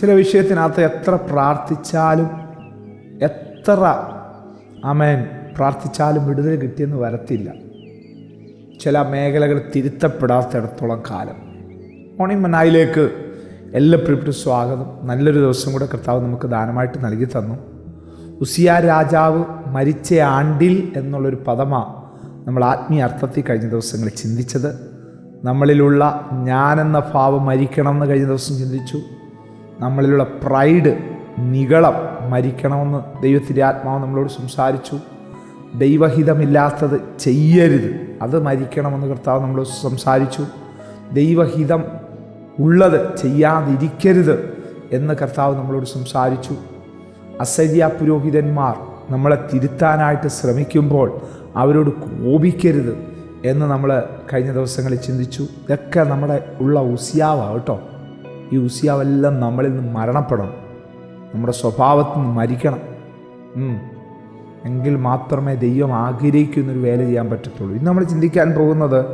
ചില വിഷയത്തിനകത്ത് എത്ര പ്രാർത്ഥിച്ചാലും എത്ര അമേൻ പ്രാർത്ഥിച്ചാലും വിടുതൽ കിട്ടിയെന്ന് വരത്തില്ല. ചില മേഖലകൾ തിരുത്തപ്പെടാത്തിടത്തോളം കാലം. മോർണിംഗ് മനായിലേക്ക് എല്ലാ പ്രിയപ്പെട്ടും സ്വാഗതം. നല്ലൊരു ദിവസം കൂടെ കർത്താവ് നമുക്ക് ദാനമായിട്ട് നൽകി തന്നു. ഉസിയ രാജാവ് മരിച്ച ആണ്ടിൽ എന്നുള്ളൊരു പദമാണ് നമ്മൾ ആത്മീയ അർത്ഥത്തിൽ കഴിഞ്ഞ ദിവസങ്ങളിൽ ചിന്തിച്ചത്. നമ്മളിലുള്ള ഞാനെന്ന ഭാവം മരിക്കണമെന്ന് കഴിഞ്ഞ ദിവസം ചിന്തിച്ചു. നമ്മളിലുള്ള പ്രൈഡ് നികളം മരിക്കണമെന്ന് ദൈവത്തിന്റെ ആത്മാവ് നമ്മളോട് സംസാരിച്ചു. ദൈവഹിതമില്ലാത്തത് ചെയ്യരുത്. അത് മരിക്കണമെന്ന് കർത്താവ് നമ്മളോട് സംസാരിച്ചു. ദൈവഹിതം ഉള്ളത് ചെയ്യാതിരിക്കരുത് എന്ന് കർത്താവ് നമ്മളോട് സംസാരിച്ചു. അസര്യ പുരോഹിതന്മാർ നമ്മളെ തിരുത്താനായിട്ട് ശ്രമിക്കുമ്പോൾ അവരോട് കോപിക്കരുത് എന്ന് നമ്മൾ കഴിഞ്ഞ ദിവസങ്ങളിൽ ചിന്തിച്ചു. ഇതൊക്കെ നമ്മുടെ ഉള്ള ഉസിയാവാണ് കേട്ടോ. ഈ ഉസിയാവെല്ലാം നമ്മളിൽ നിന്ന് മരണപ്പെടണം. നമ്മുടെ സ്വഭാവത്തിൽ നിന്ന് മരിക്കണം. എങ്കിൽ മാത്രമേ ദൈവം ആഗ്രഹിക്കുന്നൊരു വേല ചെയ്യാൻ പറ്റത്തുള്ളൂ. ഇന്ന് നമ്മൾ ചിന്തിക്കാൻ പോകുന്നത്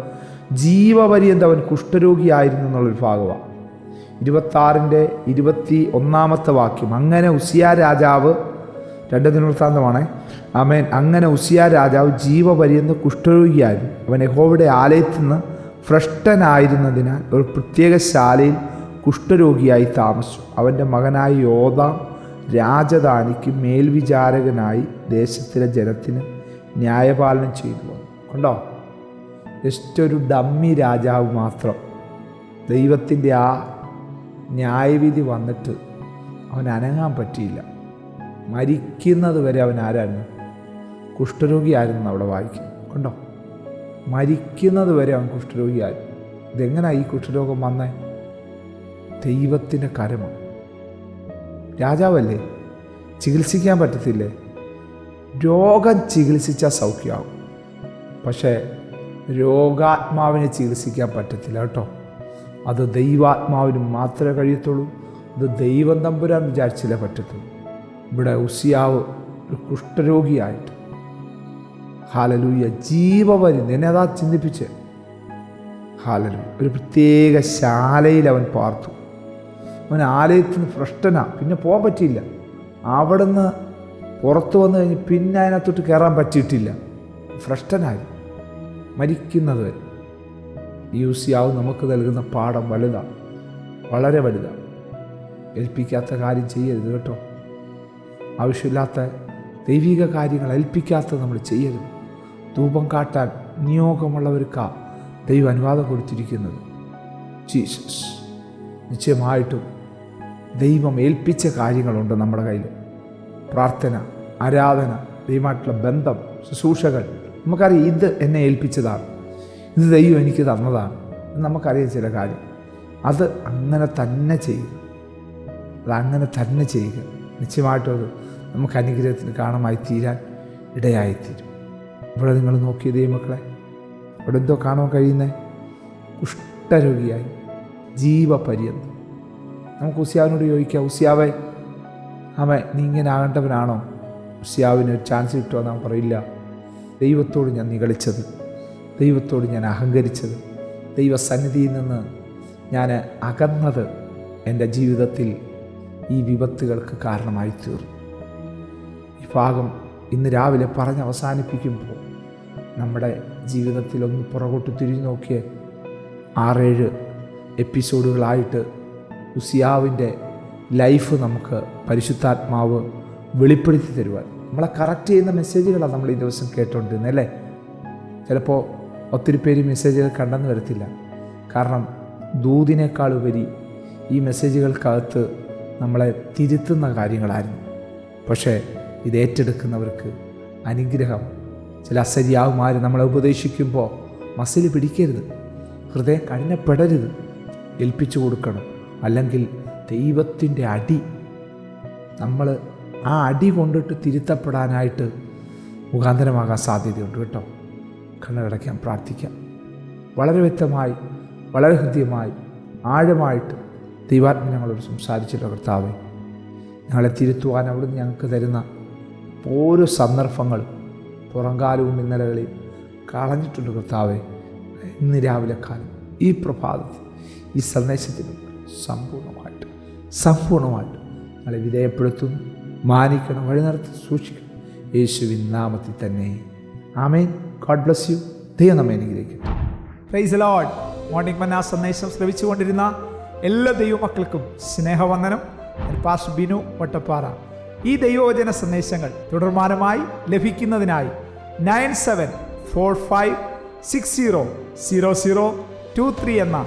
ജീവപര്യന്തം അവൻ കുഷ്ഠരോഗിയായിരുന്നു എന്നുള്ളൊരു ഭാഗമാണ്. ഇരുപത്താറിന്റെ ഇരുപത്തി ഒന്നാമത്തെ വാക്യം. അങ്ങനെ ഉസിയ രാജാവ് രണ്ട് ദിനവൃത്താന്തമാണ്. അമേൻ അങ്ങനെ ഉസിയ രാജാവ് ജീവപര്യന്തം കുഷ്ഠരോഗിയായിരുന്നു അവൻ യഹോവയുടെ ആലയത്തിൽ നിന്ന് ഭ്രഷ്ടനായിരുന്നതിനാൽ ഒരു പ്രത്യേക ശാലയിൽ കുഷ്ഠരോഗിയായി താമസിച്ചു. അവന്റെ മകനായ യോധാം രാജധാനിക്ക് മേൽവിചാരകനായി ദേശത്തിലെ ജനത്തിന് ന്യായപാലനം ചെയ്തു വന്നു. കണ്ടോ? ജസ്റ്റ് ഒരു ഡമ്മി രാജാവ് മാത്രം. ദൈവത്തിന്റെ ആ ന്യായവിധി വന്നിട്ട് അവൻ അനങ്ങാൻ പറ്റിയില്ല. മരിക്കുന്നത് വരെ അവൻ ആരായിരുന്നു? കുഷ്ഠരോഗിയായിരുന്നു അവിടെ വായിക്കും കണ്ടോ? മരിക്കുന്നത് വരെ അവൻ കുഷ്ഠരോഗിയായിരുന്നു. ഇതെങ്ങനെയാണ് ഈ കുഷ്ഠരോഗം വന്നേ? ദൈവത്തിന്റെ കരമാണ്. രാജാവല്ലേ? ചികിത്സിക്കാൻ പറ്റത്തില്ലേ? രോഗം ചികിത്സിച്ചാൽ സൗഖ്യമാകും പക്ഷേ രോഗാത്മാവിനെ ചികിത്സിക്കാൻ പറ്റത്തില്ല കേട്ടോ. അത് ദൈവാത്മാവിന് മാത്രമേ കഴിയത്തുള്ളൂ. അത് ദൈവം തമ്പുരാൻ വിചാരിച്ചില്ലേ പറ്റത്തുള്ളൂ. ഇവിടെ ഉസിയാവ് ഒരു കുഷ്ഠരോഗിയായിട്ട്. ഹാലലൂയ. ജീവവരി എന്നെ അതാ ചിന്തിപ്പിച്ച്. ഹാലലു ഒരു പ്രത്യേക ശാലയിൽ അവൻ പാർത്തു. അവൻ ആലയത്തിന് ഭ്രഷ്ടനാ. പിന്നെ പോകാൻ പറ്റിയില്ല. അവിടുന്ന് പുറത്തു വന്നു കഴിഞ്ഞ് പിന്നെ അതിനകത്തോട്ട് കയറാൻ പറ്റിയിട്ടില്ല. ഭ്രഷ്ടനായി. മരിക്കുന്നത് വരെ. യൂസിയാവ് നമുക്ക് നൽകുന്ന പാഠം വലുതാണ് വളരെ വലുതാണ് ഏൽപ്പിക്കാത്ത കാര്യം ചെയ്യരുത് കേട്ടോ. ആവശ്യമില്ലാത്ത ദൈവിക കാര്യങ്ങൾ ഏൽപ്പിക്കാത്ത നമ്മൾ ചെയ്യരുത്. ധൂപം കാട്ടാൻ നിയോഗമുള്ളവർക്കാ ദൈവം അനുവാദം കൊടുത്തിരിക്കുന്നത്. ജീസസ്. നിശ്ചയമായിട്ടും ദൈവം ഏൽപ്പിച്ച കാര്യങ്ങളുണ്ട് നമ്മുടെ കയ്യിൽ. പ്രാർത്ഥന ആരാധന ദൈവമായിട്ടുള്ള ബന്ധം ശുശ്രൂഷകൾ. നമുക്കറിയാം ഇത് എന്നെ ഏൽപ്പിച്ചതാണ്. ഇത് ദൈവം എനിക്ക് തന്നതാണ്. നമുക്കറിയാം ചില കാര്യം. അത് അങ്ങനെ തന്നെ ചെയ്യുക. അത് അങ്ങനെ തന്നെ ചെയ്യുക. നിശ്ചയമായിട്ടും നമുക്ക് അനുഗ്രഹത്തിന് കാണമായി തീരാൻ ഇടയായിത്തീരും. ഇവിടെ നിങ്ങൾ നോക്കിയ ദൈവമക്കളെ ഇവിടെ എന്തോ കാണാൻ കഴിയുന്നേ? കുഷ്ഠരോഗിയായി. ജീവപര്യന്തം. നമുക്ക് ഉസിയാവിനോട് ചോദിക്കാം ഉസിയാവെ ആമേ നീ ഇങ്ങനെ ആകേണ്ടവനാണോ? ഉസിയാവിന് ഒരു ചാൻസ് കിട്ടുമോ നാം പറയില്ല ദൈവത്തോട് ഞാൻ നികളിച്ചത് ദൈവത്തോട് ഞാൻ അഹങ്കരിച്ചത്. ദൈവസന്നിധിയിൽ നിന്ന് ഞാൻ അകന്നത് എന്റെ ജീവിതത്തിൽ ഈ വിപത്തുകൾക്ക് കാരണമായി തീർന്നു ഈ ഭാഗം ഇന്ന് രാവിലെ പറഞ്ഞ് അവസാനിപ്പിക്കുമ്പോൾ നമ്മുടെ ജീവിതത്തിൽ ഒന്ന് പുറകോട്ട് തിരിഞ്ഞു നോക്കിയ ആറേഴ് എപ്പിസോഡുകളായിട്ട് ഉസിയാവിന്റെ ലൈഫ് നമുക്ക് പരിശുദ്ധാത്മാവ് വെളിപ്പെടുത്തി തരുവാൻ. നമ്മളെ കറക്റ്റ് ചെയ്യുന്ന മെസ്സേജുകളാണ് നമ്മൾ ഈ ദിവസം കേട്ടുകൊണ്ടിരുന്നത് അല്ലേ? ചിലപ്പോൾ ഒത്തിരി പേര് മെസ്സേജുകൾ കണ്ടെന്ന് വരത്തില്ല. കാരണം ദൂതിനേക്കാൾ ഉപരി ഈ മെസ്സേജുകൾക്കകത്ത് നമ്മളെ തിരുത്തുന്ന കാര്യങ്ങളായിരുന്നു. പക്ഷേ ഇത് ഏറ്റെടുക്കുന്നവർക്ക് അനുഗ്രഹം. ചില അസരിയാവുമാർ നമ്മളെ ഉപദേശിക്കുമ്പോൾ മസിൽ പിടിക്കരുത്. ഹൃദയം കഠിനപ്പെടരുത്. ഏൽപ്പിച്ചു കൊടുക്കണം. അല്ലെങ്കിൽ ദൈവത്തിന്റെ അടി. നമ്മൾ ആ അടി കൊണ്ടിട്ട് തിരുത്തപ്പെടാനായിട്ട് മുഖാന്തരമാകാൻ സാധ്യതയുണ്ട് കേട്ടോ. കണ്ണടയ്ക്കാൻ പ്രാർത്ഥിക്കാം വളരെ വ്യക്തമായി വളരെ ഹൃദ്യമായി ആഴമായിട്ട് ദൈവാത്മ ഞങ്ങളോട് സംസാരിച്ചിട്ട് കർത്താവെ ഞങ്ങളെ തിരുത്തുവാൻ അവിടുന്ന് ഞങ്ങൾക്ക് തരുന്ന ഓരോ സന്ദർഭങ്ങൾ പുറങ്കാലവും ഇന്നലകളിൽ കളഞ്ഞിട്ടുണ്ട് കർത്താവെ. ഇന്ന് രാവിലെ കാലം ഈ പ്രഭാതത്തിൽ ഈ സന്ദേശത്തിന് സമ്പൂർണമായിട്ട് സമ്പൂർണമായിട്ട് നിങ്ങളെ വിധേയപ്പെടുത്തുന്നു മാനിക്കണം വഴി നടത്തി സൂക്ഷിക്കണം. യേശുവിൻ നാമത്തിൽ തന്നെ. ആമേൻ. ഗോഡ് ബ്ലസ് യു ദൈവം നമ്മെ അനുഗ്രഹിക്കും പ്രൈസ് മോർണിംഗ് മന്ന സന്ദേശം ശ്രവിച്ചുകൊണ്ടിരുന്ന എല്ലാ ദൈവമക്കൾക്കും സ്നേഹവന്ദനം. പാസ് ബിനു വട്ടപ്പാറ. ഈ ദൈവവചന സന്ദേശങ്ങൾ തുടർമാനമായി ലഭിക്കുന്നതിനായി nine seven four five six zero zero zero two three എന്ന